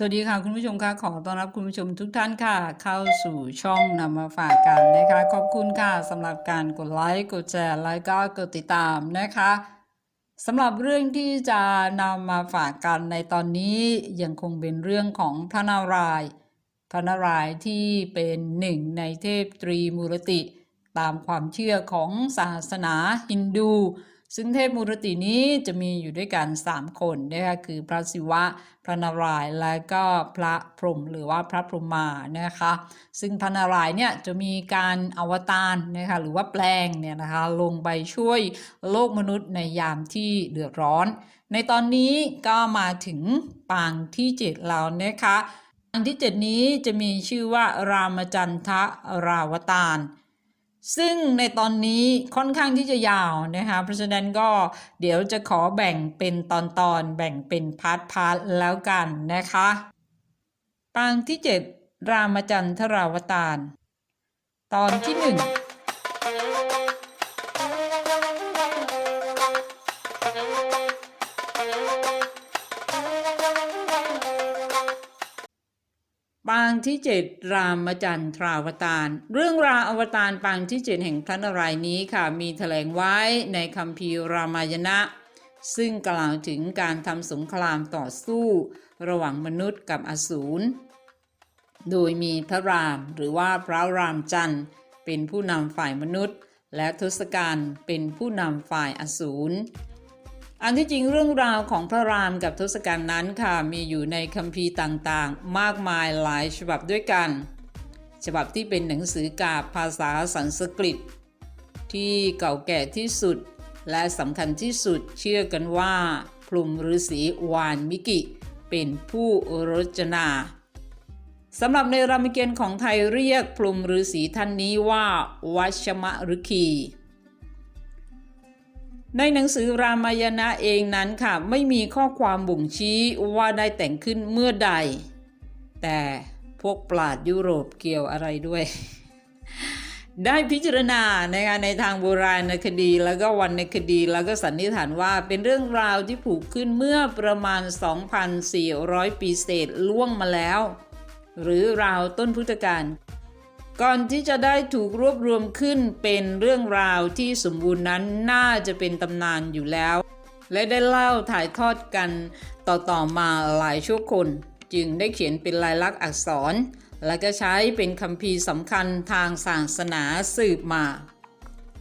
สวัสดีค่ะคุณผู้ชมค่ะขอต้อนรับคุณผู้ชมทุกท่านค่ะ เข้าสู่ช่องนำมาฝากกันนะคะ ขอบคุณค่ะสำหรับการกดไลค์กดแชร์แล้วก็กดติดตามนะคะสำหรับเรื่องที่จะนำมาฝากกันในตอนนี้ยังคงเป็นเรื่องของพระนารายณ์พระนารายณ์ที่เป็นหนึ่งในเทพตรีมูรติ ตามความเชื่อของศาสนาฮินดู ซึ่งเทพมูรตินี้จะมีอยู่ด้วยกัน 3 คนนะคะคือพระศิวะ พระนารายณ์และก็พระพรหมหรือว่าพระพรหมานะคะซึ่งพระนารายณ์เนี่ยจะมีการอวตารนะคะหรือว่าแปลงเนี่ยนะคะลงไปช่วยโลกมนุษย์ในยามที่เดือดร้อน ในตอนนี้ก็มาถึงปางที่เจ็ดแล้วนะคะปางที่เจ็ดนี้จะมีชื่อว่า รามจันทราวตาร ซึ่งในตอนนี้ค่อนข้างที่จะยาวนะคะเพราะฉะนั้นก็เดี๋ยวจะขอแบ่งเป็นตอนตอนๆแบ่งเป็นพาร์ทพาร์ทแล้วกันนะคะ ปางที่ 7 รามจันทราวตารตอนที่ 1 ปางที่7รามจันทราวตารเรื่องราวอวตารปางที่7แห่งพระนารายณ์นี้ค่ะมีแถลงไว้ในคัมภีร์รามายณะ ซึ่งกล่าวถึงการทำสงครามต่อสู้ ระหว่างมนุษย์กับอสูรโดยมีพระรามหรือว่าพระรามจันทร์ เป็นผู้นำฝ่ายมนุษย์ และทศกัณฐ์เป็นผู้นำฝ่ายอสูร อันที่จริงเรื่องราวของพระรามกับทศกัณฐ์นั้นค่ะมีอยู่ในคัมภีร์ต่างๆ มากมายหลายฉบับด้วยกัน ฉบับที่เป็นหนังสือกาบภาษาสันสกฤต ที่เก่าแก่ที่สุดและสำคัญที่สุดเชื่อกันว่า พลุมฤาษีวานมิกิ เป็นผู้รจนาสำหรับในรามเกียรติ์ของไทยเรียกพลุมฤาษีท่านนี้ว่า วัชมฤคี ในหนังสือรามายณะเองนั้นค่ะ ไม่มีข้อความบ่งชี้ว่าได้แต่งขึ้นเมื่อใด แต่พวกปราดยุโรปเกี่ยวอะไรด้วย ได้พิจารณานะคะในทางโบราณคดีแล้วก็วรรณคดี แล้วก็สันนิษฐานว่าเป็นเรื่องราวที่ผูกขึ้นเมื่อประมาณ 2,400 ปีเศษล่วงมาแล้ว หรือราวต้นพุทธกาล ก่อนที่จะได้ถูกรวบรวมขึ้นเป็นเรื่องราวที่สมบูรณ์นั้นน่าจะเป็นตำนานอยู่แล้ว และได้เล่าถ่ายทอดกันต่อๆมาหลายชั่วคน จึงได้เขียนเป็นลายลักษณ์อักษร และก็ใช้เป็นคำพีสำคัญทางศาสนาสืบมา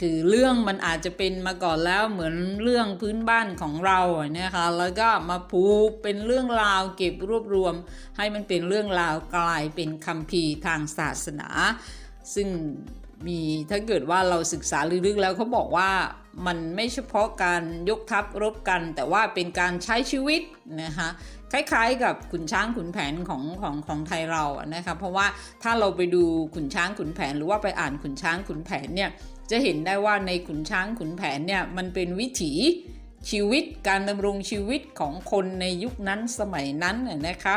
คือเรื่องมันอาจจะเป็นมาก่อนแล้วเหมือนเรื่องพื้นบ้านของเราอะนะคะ แล้วก็มาผูกเป็นเรื่องราวเก็บรวบรวม ให้มันเป็นเรื่องราวกลายเป็นคัมภีร์ทางศาสนา ซึ่งมีถ้าเกิดว่าเราศึกษาลึกๆแล้วเขาบอกว่ามันไม่เฉพาะการยกทัพรบกัน แต่ว่าเป็นการใช้ชีวิตนะคะคล้าย ๆ กับขุนช้างขุนแผนของของของไทยเราอะนะคะเพราะว่าถ้าเราไปดูขุนช้างขุนแผน หรือว่าไปอ่านขุนช้างขุนแผนเนี่ย จะเห็นได้ว่าในขุนช้างขุนแผนเนี่ยมันเป็นวิถีชีวิตการดำรงชีวิตของคนในยุคนั้นสมัยนั้นนะนะคะ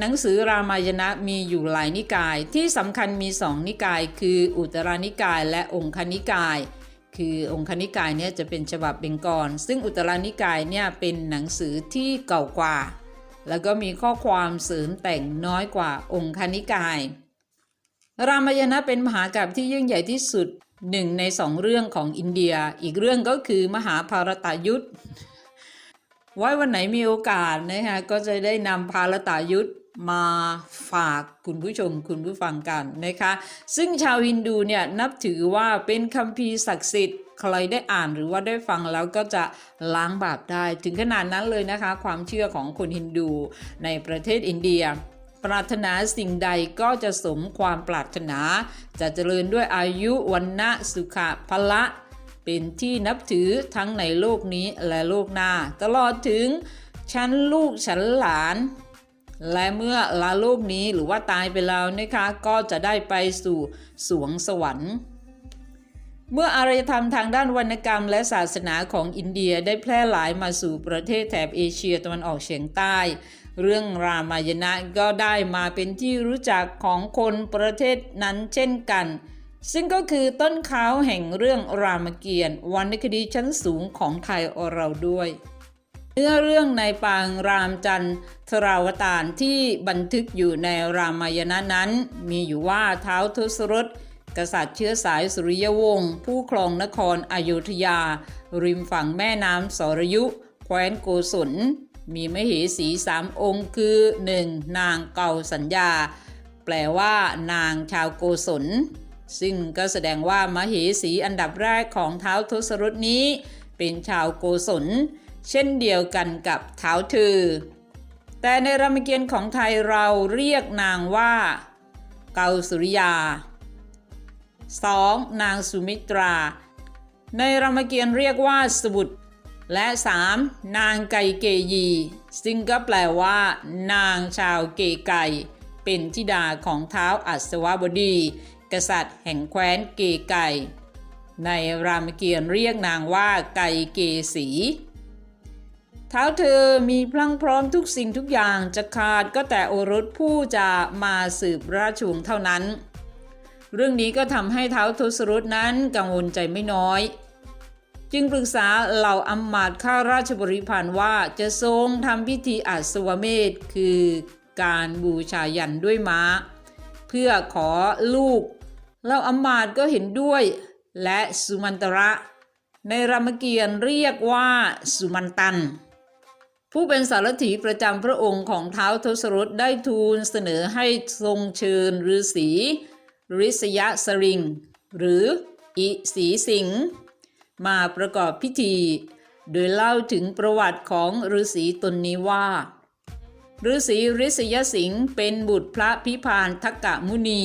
หนังสือรามายณะมีอยู่หลายนิกายที่สำคัญมีสองนิกาย คืออุตรานิกายและองคนิกาย คือองคนิกายเนี่ยจะเป็นฉบับเบงกอลซึ่งอุตรานิกายเนี่ยเป็นหนังสือที่เก่ากว่า แล้วก็มีข้อความเสริมแต่งน้อยกว่าองคนิกาย รามายณะเป็นมหากาพย์ที่ยิ่งใหญ่ที่สุดหนึ่งในสองเรื่องของอินเดีย อีกเรื่องก็คือมหาภารตายุทธไว้วันไหนมีโอกาสนะคะก็จะได้นำภารตายุทธมาฝากคุณผู้ชมคุณผู้ฟังกันนะคะซึ่งชาวฮินดูเนี่ยนับถือว่าเป็นคัมภีร์ศักดิ์สิทธิ์ใครได้อ่านหรือว่าได้ฟังแล้วก็จะล้างบาปได้ ถึงขนาดนั้นเลยนะคะ ความเชื่อของคนฮินดูในประเทศอินเดีย ปรารถนาสิ่งใดก็จะสมความปรารถนา จะเจริญด้วยอายุวันนะสุขะพละ เป็นที่นับถือทั้งในโลกนี้และโลกหน้า ตลอดถึงชั้นลูกชั้นหลาน และเมื่อลาโลกนี้หรือว่าตายไปแล้วนะคะ ก็จะได้ไปสู่สวงสวรรค์เมื่ออารยธรรมทางด้านวรรณกรรมและศาสนาของอินเดียได้แพร่หลายมาสู่ประเทศแถบเอเชียตะวันออกเฉียงใต้ เรื่องรามายณะก็ได้มาเป็นที่รู้จักของคนประเทศนั้นเช่นกัน ซึ่งก็คือต้นข้าวแห่งเรื่องรามเกียรติ์วรรณคดีชั้นสูงของไทยเราด้วยเนื้อเรื่องในปางรามจันทราวตารที่บันทึกอยู่ในรามายณะนั้น มีอยู่ว่าเท้าทศรถกษัตริย์เชื้อสายสุริยวงศ์ผู้ครองนครอโยธยา ริมฝั่งแม่น้ำสรยุ แคว้นโกศล มีมเหสีสามองค์คือ 1. นางเก่าสัญญา แปลว่านางชาวโกศล ซึ่งก็แสดงว่ามเหสีอันดับแรกของเท้าทศรถนี้ เป็นชาวโกศล เช่นเดียวกันกับเท้าวเธอแต่ในรามเกียรติ์ของไทยเราเรียกนางว่า เกาสุริยา 2. นางสุมิตรา ในรามเกียรติ์เรียกว่าสบุตร และ 3. นางไกเกยี ซึ่งก็แปลว่า นางชาวเกไกเป็นธิดาของเท้าอัศวบดี กษัตริย์แห่งแคว้นเกไกในรามเกียรติ์เรียกนางว่าไกเกสีเท้าเธอมีพลังพร้อมทุกสิ่งทุกอย่างจะขาดก็แต่โอรสผู้จะมาสืบราชวงศ์เท่านั้น เรื่องนี้ก็ทำให้เท้าทศรถนั้นกังวลใจไม่น้อย จึงปรึกษาเหล่าอำมาตข้าราชบริพารว่าจะทรงทำพิธีอัศวเมธคือการบูชายันด้วยม้า เพื่อขอลูกเหล่าอำมาตก็เห็นด้วย และสุมันตระ ในรามเกียรติ์เรียกว่าสุมันตัน ผู้เป็นสารถีประจำพระองค์ของเท้าวทศรถได้ทูลเสนอให้ทรงเชิญฤาษีริษยสริง หรืออิสีสิงห์ มาประกอบพิธี โดยเล่าถึงประวัติของฤาษีตนนี้ว่าฤาษีริษยสิงห์เป็นบุตรพระพิพานทักกะมุนี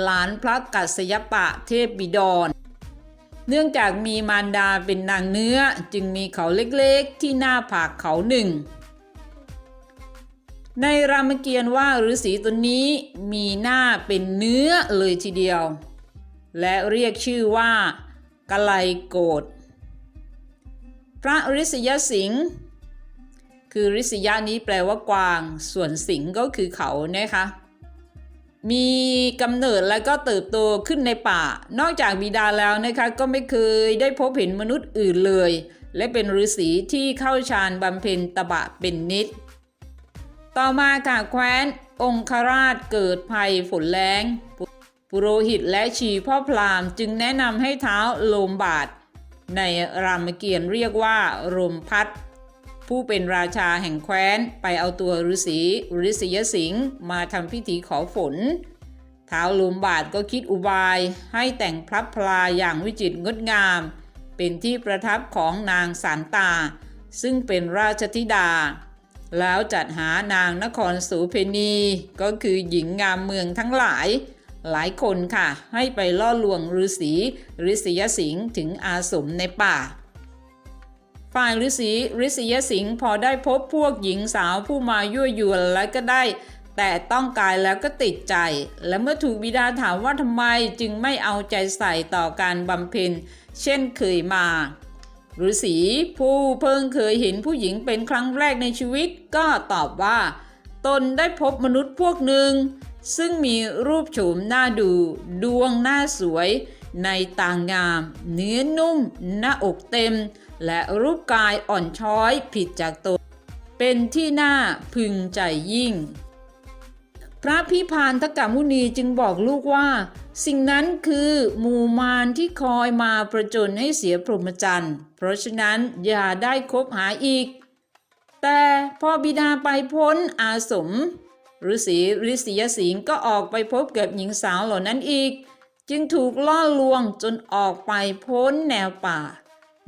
หลานพระกัสยปะเทพบิดร เนื่องจากมีมารดาเป็นนางเนื้อจึงมีเขาเล็กๆที่หน้าผากเขาหนึ่ง ในรามเกียรติ์ว่าฤาษีตนนี้มีหน้าเป็นเนื้อเลยทีเดียว และเรียกชื่อว่า กะไลโกดพระฤษยสิงห์คือฤษยานี้แปลว่ากวาง ส่วนสิงห์ก็คือเขานะคะมีกำเนิดและก็เติบโตขึ้นในป่า นอกจากบิดาแล้วนะคะก็ไม่เคยได้พบเห็นมนุษย์อื่นเลย และเป็นฤาษีที่เข้าฌานบำเพ็ญตบะเป็นนิด ต่อมาค่ะแคว้น องคราชเกิดภัยฝนแรง ปุโรหิตและชีพ่อพราหมณ์จึงแนะนำให้เท้าโลมบาท ในรามเกียรติ์เรียกว่าโรมพัทผู้เป็นราชาแห่งแคว้นไปเอาตัวฤาษีฤษยสิงห์มาทำพิธีขอฝนท้าวลุมบาทก็คิดอุบายให้แต่งพระพลาอย่างวิจิตรงดงาม เป็นที่ประทับของนางสารตา ซึ่งเป็นราชธิดา แล้วจัดหานางนครสูเพนีก็คือหญิงงามเมืองทั้งหลาย หลายคนค่ะ ให้ไปล่อลวงฤาษีฤษยสิงห์ถึงอาสมในป่า ฝ่ายฤาษีฤษยสิงห์พอได้พบพวกหญิงสาวผู้มายั่วยวนและก็ได้ แต่ต้องกายแล้วก็ติดใจ และเมื่อถูกบิดาถามว่าทำไมจึงไม่เอาใจใส่ต่อการบำเพ็ญเช่นเคยมาฤาษีผู้เพิ่งเคยเห็นผู้หญิงเป็นครั้งแรกในชีวิตก็ตอบว่า ตนได้พบมนุษย์พวกหนึ่ง ซึ่งมีรูปโฉมหน้าดู ดวงหน้าสวย ในต่างงาม เนื้อนุ่ม หน้าอกเต็ม และรูปกายอ่อนช้อยผิดจากตนเป็นที่น่าพึงใจยิ่ง พระพิพานทกมุนีจึงบอกลูกว่า สิ่งนั้นคือหมู่มารที่คอยมาประจนให้เสียพรหมจรรย์ เพราะฉะนั้นอย่าได้คบหาอีก แต่พอบิดาไปพ้นอาสม ฤาษีฤษียสิงก็ออกไปพบกับหญิงสาวเหล่านั้นอีก จึงถูกล่อลวงจนออกไปพ้นแนวป่า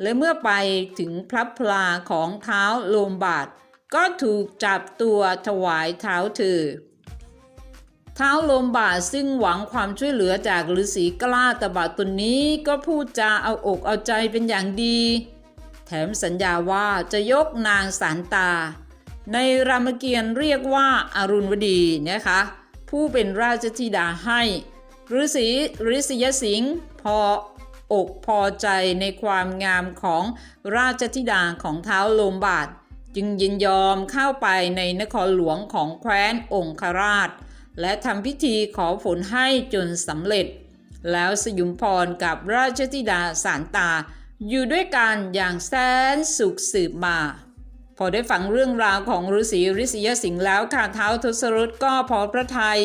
และเมื่อไปถึงพระพลาของเท้าโลมบาทก็ถูกจับตัวถวายเท้าเธอเท้าโลมบาทซึ่งหวังความช่วยเหลือจากฤาษีกล้าตบะตนนี้ก็พูดจาเอาอกเอาใจเป็นอย่างดี แถมสัญญาว่าจะยกนางสารตา ในรามเกียรติ์เรียกว่าอารุณวดีนะคะ ผู้เป็นราชธิดาให้ฤาษีฤษยสิงห์พออกพอใจในความงามของราชธิดาของเท้าโลมบาท จึงยินยอมเข้าไปในนครหลวงของแคว้นองคราช และทำพิธีขอฝนให้จนสำเร็จ แล้วสยุมพรกับราชธิดาสารตา อยู่ด้วยกันอย่างแสนสุขสืบมา พอได้ฟังเรื่องราวของฤาษีฤาษียสิงห์แล้วค่ะเท้าทศรถก็พอพระทัย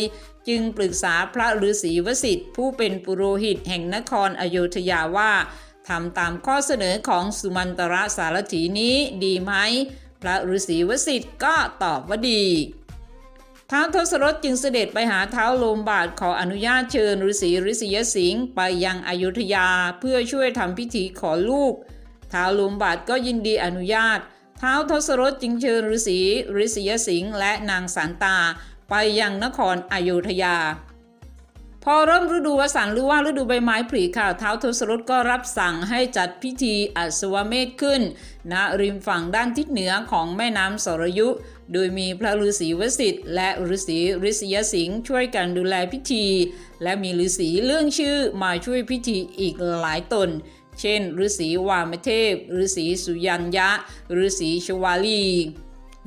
จึงปรึกษาพระฤาษีวสิทธิ์ผู้เป็นปุโรหิตแห่งนครอโยธยาว่าทำตามข้อเสนอของสุมันตระสารถีนี้ดีไหม พระฤาษีวสิทธิ์ก็ตอบว่าดีท้าวทศรถจึงเสด็จไปหาเท้าโลมบาทขออนุญาตเชิญฤาษีฤาษียสิงห์ไปยังอยุธยาเพื่อช่วยทำพิธีขอลูกท้าวโลมบาทก็ยินดีอนุญาต ท้าวทศรถจึงเชิญฤาษีฤาษียสิงห์และนางสารตาไปยังนครอโยธยา พอเริ่มฤดูวสันต์หรือว่าฤดูใบไม้ผลิค่ะท้าวทศรถก็รับสั่งให้จัดพิธีอัศวเมธขึ้นณริมฝั่งด้านทิศเหนือของแม่น้ำสรยุ โดยมีพระฤาษีวสิทธิ์และฤาษีฤาษียสิงห์ช่วยกันดูแลพิธี และมีฤาษีเรื่องชื่อมาช่วยพิธีอีกหลายตน เช่นฤาษีวามเทพฤาษีสุยัญญะฤาษีชวาลี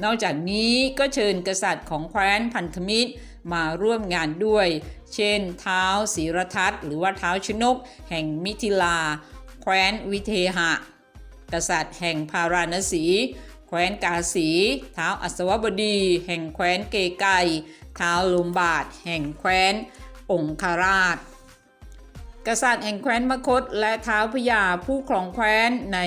นอกจากนี้ก็เชิญกษัตริย์ของแคว้นพันธมิตรมาร่วมงานด้วย เช่น เท้าศรีรทัตหรือว่าเท้าชนก แห่งมิถิลา แคว้นวิเทหะ กษัตริย์แห่งพาราณสี แคว้นกาสีเท้าอัศวบดี แห่งแคว้นเกไกเท้าลุมบาทแห่งแคว้นองคาราช กษัตริย์แห่งแคว้นมคต และเท้าวพญาผู้ครองแคว้นใน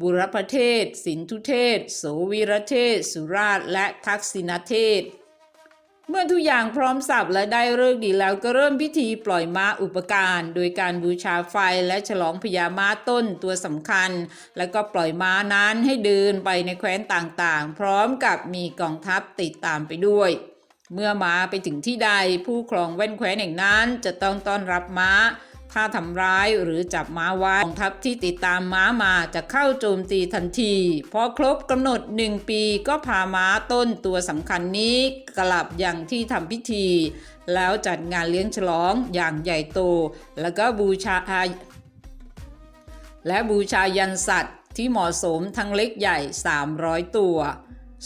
บุรพเทศ สินธุเทศ โสวีรเทศ สุราษฎร์และทักษิณเทศ เมื่อทุกอย่างพร้อมสับและได้เลิกดีแล้วก็เริ่มพิธีปล่อยม้าอุปการ โดยการบูชาไฟและฉลองพญาม้าต้นตัวสำคัญ แล้วก็ปล่อยม้านั้นให้เดินไปในแคว้นต่างๆ พร้อมกับมีกองทัพติดตามไปด้วยเมื่อม้าไปถึงที่ใดผู้ครองแว่นแคว้นแห่งนั้นจะต้องต้อนรับม้า ถ้าทำร้ายหรือจับม้าไว้กองทัพที่ติดตามม้ามาจะเข้าโจมตีทันที พอครบกำหนดหนึ่งปีก็พาม้าต้นตัวสำคัญนี้กลับอยังที่ทำพิธี แล้วจัดงานเลี้ยงฉลองอย่างใหญ่โต แล้วก็บูชาและบูชายันสัตว์ที่เหมาะสมทั้งเล็กใหญ่ 300 ตัว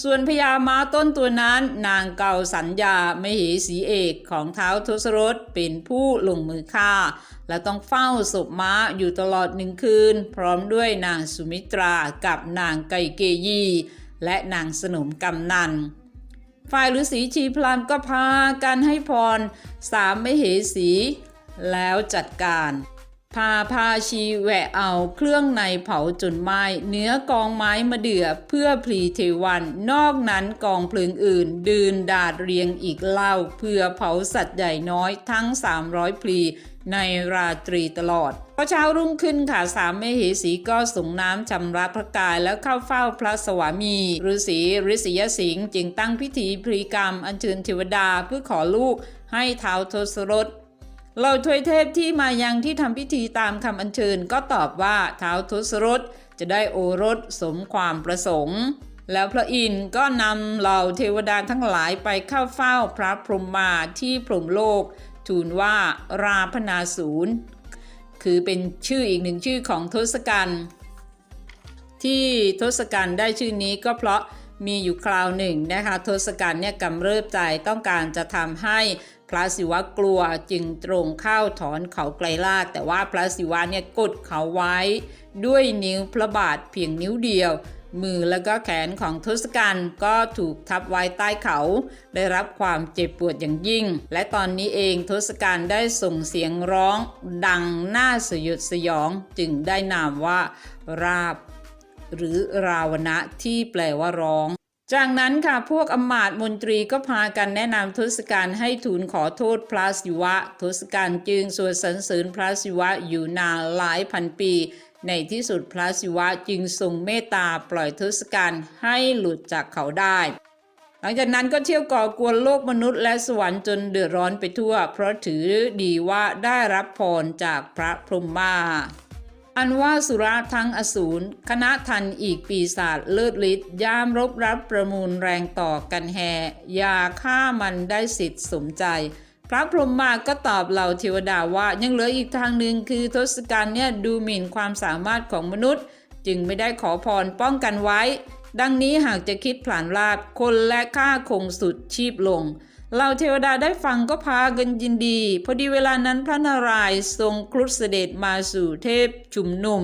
ส่วนพญาม้าต้นตัวนั้นนางเกาสัญญามเหสีเอกของเท้าทศรถเป็นผู้ลงมือฆ่า และต้องเฝ้าศพม้าอยู่ตลอดหนึ่งคืน พร้อมด้วยนางสุมิตรากับนางไกเกยี และนางสนมกำนันฝ่ายฤาษีชีพรามก็พากันให้พรสามมเหสี แล้วจัดการ พาพาชีแหวะเอาเครื่องในเผาจนไหม้เนื้อกองไม้มาเดือเพื่อพลีเทวัน นอกนั้นกองเพลิงอื่น ดืนดาดเรียงอีกเล่า เพื่อเผาสัตว์ใหญ่น้อยทั้ง 300 พลีในราตรีตลอดพอเช้ารุ่งขึ้นค่ะสามมเหสีก็ส่งน้ำชำระพระกายแล้วเข้าเฝ้าพระสวามีฤาษีฤาษียสิงห์จึงตั้งพิธีพรีกรรม อัญเชิญเทวดาเพื่อขอลูกให้ท้าวทศรถ เหล่าทวยเทพที่มายังที่ทำพิธีตามคำอัญเชิญก็ตอบว่าเท้าทศรถจะได้โอรสสมความประสงค์ แล้วพระอินทร์ก็นำเหล่าเทวดาทั้งหลายไปเข้าเฝ้าพระพรหมมาที่พรหมโลก ทูลว่าราพนาศูนย์คือเป็นชื่ออีกหนึ่งชื่อของทศกัณฐ์ที่ทศกัณฐ์ได้ชื่อนี้ก็เพราะ มีอยู่คราวหนึ่งนะคะทศกัณฐ์เนี่ยกำเริบใจต้องการจะทำให้พระศิวะกลัวจึงตรงเข้าถอนเขาไกลลาดแต่ว่าพระศิวะเนี่ยกดเขาไว้ด้วยนิ้วพระบาทเพียงนิ้วเดียว มือแล้วก็แขนของทศกัณฐ์ก็ถูกทับไว้ใต้เขา ได้รับความเจ็บปวดอย่างยิ่ง และตอนนี้เองทศกัณฐ์ได้ส่งเสียงร้องดังน่าสยดสยองจึงได้นามว่าราบ หรือราวนะที่แปลว่าร้อง จากนั้นค่ะพวกอมาตมนตรีก็พากันแนะนำทศกัณฐ์ให้ทูลขอโทษพระศิวะ ทศกัณฐ์จึงสวดสรรเสริญพระศิวะอยู่นานหลายพันปี ในที่สุดพระศิวะจึงทรงเมตตาปล่อยทศกัณฐ์ให้หลุดจากเขาได้หลังจากนั้นก็เที่ยวก่อกวนโลกมนุษย์และสวรรค์จนเดือดร้อนไปทั่ว เพราะถือดีว่าได้รับพรจากพระพรหมมา อันว่าสุราทั้งอสูรคณะทันอีกปีศาจเลิศฤทธิ์ยามรบรับประมูลแรงต่อกันแห่ยาฆ่ามันได้สิทธิ์สมใจ พระพรหมมาก็ตอบเหล่าเทวดาว่ายังเหลืออีกทางหนึ่งคือทศกัณฐ์เนี่ยดูหมิ่นความสามารถของมนุษย์ จึงไม่ได้ขอพรป้องกันไว้ ดังนี้หากจะคิดผลานลาบคนและฆ่าคงสุดชีพลง เหล่าเทวดาได้ฟังก็พากันยินดี พอดีเวลานั้นพระนารายณ์ทรงครุฑเสด็จมาสู่เทพชุมนุม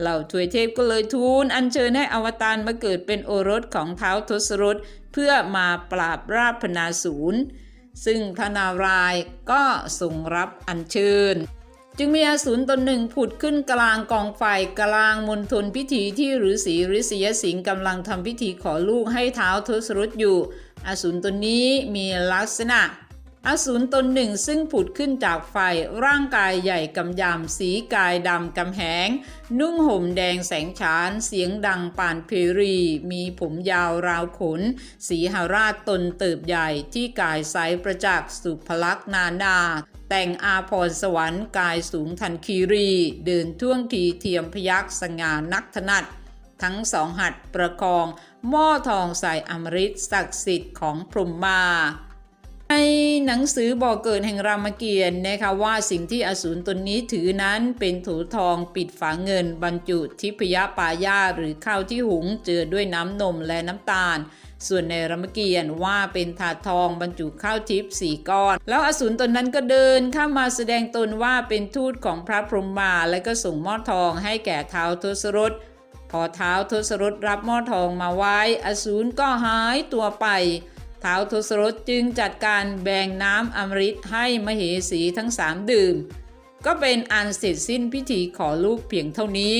เหล่าทวยเทพก็เลยทูลอัญเชิญให้อวตารมาเกิดเป็นโอรสของเท้าทศรถเพื่อมาปราบราบพนาศูนย์ซึ่งพระนารายณ์ก็ทรงรับอัญเชิญ จึงมีอสูรตนหนึ่งผุดขึ้นกลางกองไฟกลางมณฑลพิธีที่ฤาษีฤาษียสิงห์กำลังทำพิธีขอลูกให้เท้าทศรถอยู่ อสูรตนนี้มีลักษณะ อสูรตนหนึ่งซึ่งผุดขึ้นจากไฟร่างกายใหญ่กำยำสีกายดำกำแหง นุ่งห่มแดงแสงฉานเสียงดังปานเพรี มีผมยาวราวขน สีหาราชตนเติบใหญ่ที่กายใสประจักษ์สุพลักษณ์นานา แต่งอาพรสวรรค์กายสูงทันคีรี เดินท่วงทีเทียมพยักษ์สง่านักถนัด ทั้งสองหัดประคอง หม้อทองใส่อมฤตศักดิ์สิทธิ์ของพรหมมาในหนังสือบอกเกิดแห่งรามเกียรติ์นะคะว่าสิ่งที่อสูรตนนี้ถือนั้นเป็นถูทองปิดฝาเงิน บรรจุทิพยปายาหรือข้าวที่หุงเจือด้วยน้ำนมและน้ำตาล ส่วนในรามเกียรติ์ว่าเป็นถาดทองบรรจุข้าวทิพย์สี่ก้อน แล้วอสูรตนนั้นก็เดินเข้ามาแสดงตนว่าเป็นทูตของพระพรหมมาและก็ส่งหม้อทองให้แก่เท้าทศรถพอเท้าทศรถรับหม้อทองมาไว้ อสูรก็หายตัวไปเท้าทศรถจึงจัดการแบ่งน้ำอมฤตให้มเหสีทั้งสามดื่ม ก็เป็นอันเสร็จสิ้นพิธีขอลูกเพียงเท่านี้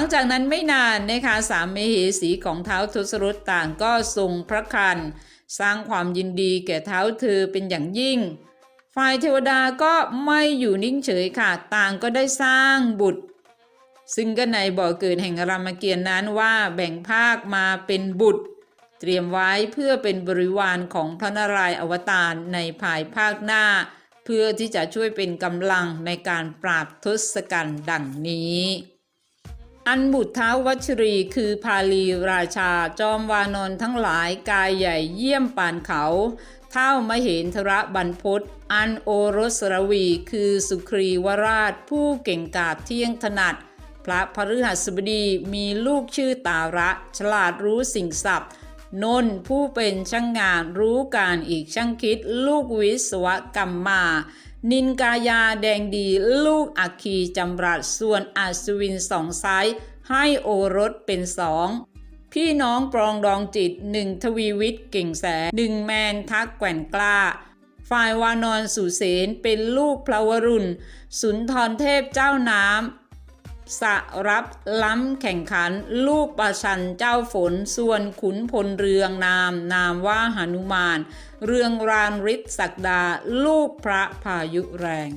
ลังจากนั้นไม่นานนะคะสามมเหสีของเท้าทศรถต่างก็ทรงพระคัน สร้างความยินดีแก่เท้าเธอเป็นอย่างยิ่ง ฝ่ายเทวดาก็ไม่อยู่นิ่งเฉยค่ะ ต่างก็ได้สร้างบุตร ซึ่งก็ในบ่อเกิดแห่งรามเกียรติ์นั้นว่าแบ่งภาคมาเป็นบุตร เตรียมไว้เพื่อเป็นบริวารของพระนารายณ์อวตารในภายภาคหน้า เพื่อที่จะช่วยเป็นกำลังในการปราบทศกัณฐ์ดังนี้ อันบุตรเท้าวัชรีคือพาลีราชาจอมวานนทั้งหลายกายใหญ่เยี่ยมปานเขา เท่ามเหนทระบรรพตอันโอรสรวีคือสุครีวราชผู้เก่งกาจเที่ยงถนัด พระพฤหัสบดีมีลูกชื่อตาระ ฉลาดรู้สิ่งศัพท์นนผู้เป็นช่างงานรู้การอีกช่างคิดลูกวิศวกรรมมา นินกายาแดงดีลูกอัคคีจำรัดส่วนอัศวินสองซ้ายให้โอรสเป็นสองพี่น้องปรองดองจิตหนึ่งทวีวิทย์เก่งแสหนึ่งแมนทักแก่นกล้า ฝ่ายวานอนสุเสนเป็นลูกพลวรุณ สุนทรเทพเจ้าน้ำ สรับล้ำแข่งขัน ลูกประชันเจ้าฝน ส่วนขุนพลเรืองนาม นามว่าหนุมาน เรืองรานฤทธิ์ศักดา ลูกพระพายุแรง